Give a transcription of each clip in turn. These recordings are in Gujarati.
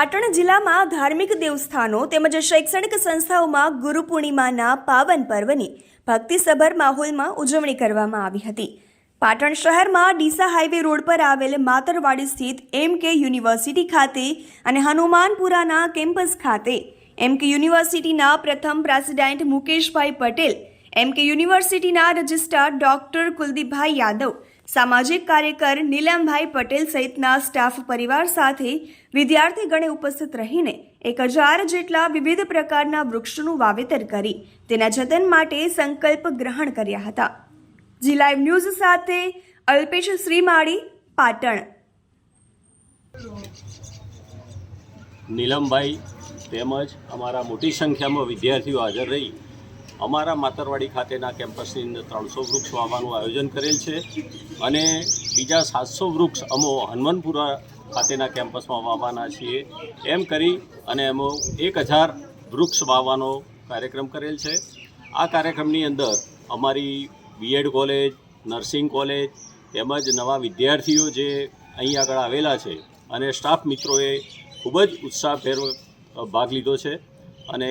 પાટણ જિલ્લામાં ધાર્મિક દેવસ્થાનો તેમજ શૈક્ષણિક સંસ્થાઓમાં ગુરુ પૂર્ણિમાના પાવન પર્વની ભક્તિસભર માહોલમાં ઉજવણી કરવામાં આવી હતી. પાટણ શહેરમાં ડીસા હાઈવે રોડ પર આવેલ માતરવાડી સ્થિત એમ કે યુનિવર્સિટી ખાતે અને હનુમાનપુરાના કેમ્પસ ખાતે એમ કે યુનિવર્સિટીના પ્રથમ પ્રેસિડેન્ટ મુકેશભાઈ પટેલ, એમ કે યુનિવર્સિટીના રજિસ્ટ્રાર ડોક્ટર કુલદીપભાઈ યાદવ સામાજિક કાર્યકર નીલમભાઈ પટેલ સહિતના સ્ટાફ પરિવાર સાથે વિદ્યાર્થીગણે ઉપસ્થિત રહીને એક હજાર જેટલા વિવિધ પ્રકારના વૃક્ષોનું વાવેતર કરી તેના જતન માટે સંકલ્પ ગ્રહણ કર્યા હતા. જી લાઈવ ન્યૂઝ સાથે અલ્પેશ શ્રીમાળી, પાટણ. નીલમભાઈ તેમજ અમારા મોટી સંખ્યામાં વિદ્યાર્થીઓ હાજર રહી. અમારા માતરવાડી ખાતેના કેમ્પસની અંદર ત્રણસો વૃક્ષ વાવવાનું આયોજન કરેલ છે અને બીજા સાતસો વૃક્ષ અમો હનુમાનપુરા ખાતેના કેમ્પસમાં વાવવાના છીએ. એમ કરી અને એમો એક હજાર વૃક્ષ વાવવાનો કાર્યક્રમ કરેલ છે. આ કાર્યક્રમની અંદર અમારી બીએડ કોલેજ, નર્સિંગ કોલેજ તેમજ નવા વિદ્યાર્થીઓ જે અહીં આગળ આવેલા છે અને સ્ટાફ મિત્રોએ ખૂબ જ ઉત્સાહભેર ભાગ લીધો છે. અને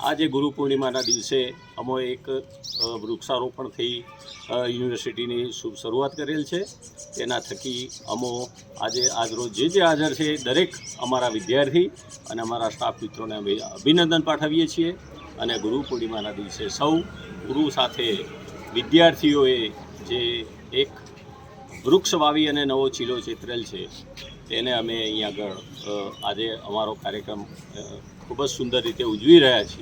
આજે ગુરુ પૂર્ણિમાના દિવસે અમે એક વૃક્ષારોપણ થઈ યુનિવર્સિટીની શુભ શરૂઆત કરેલ છે. તેના થકી અમો આજે આજરોજ જે જે હાજર છે દરેક અમારા વિદ્યાર્થી અને અમારા સ્ટાફ મિત્રોને અમે અભિનંદન પાઠવીએ છીએ. અને ગુરુ પૂર્ણિમાના દિવસે સૌ ગુરુ સાથે વિદ્યાર્થીઓએ જે એક વૃક્ષ વાવી અને નવો ચીલો ચિતરેલ છે તેને અમે અહીં આગળ આજે અમારો કાર્યક્રમ ખૂબ જ સુંદર રીતે ઉજવી રહ્યા છીએ.